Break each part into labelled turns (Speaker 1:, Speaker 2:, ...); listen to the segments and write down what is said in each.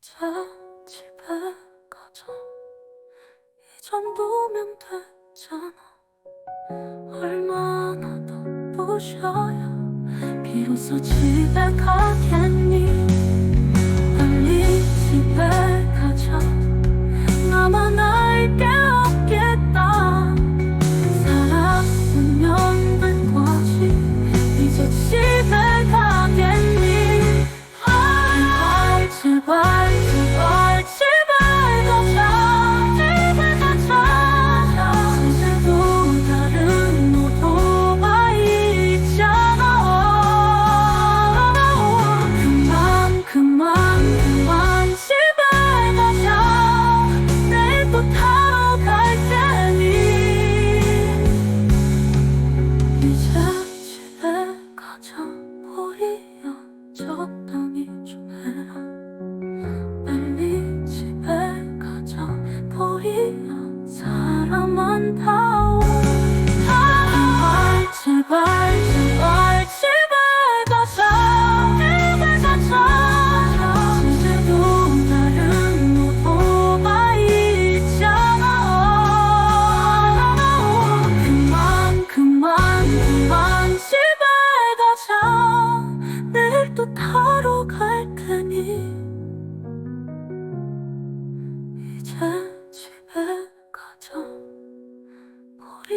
Speaker 1: 이제 집에 가자 이 정도면 되잖아. 얼마나 더 부셔야 비로소 집에 가겠니? 보이는 사람은 다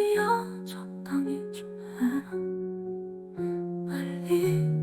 Speaker 1: 소리야 적당히 좀 해라 빨리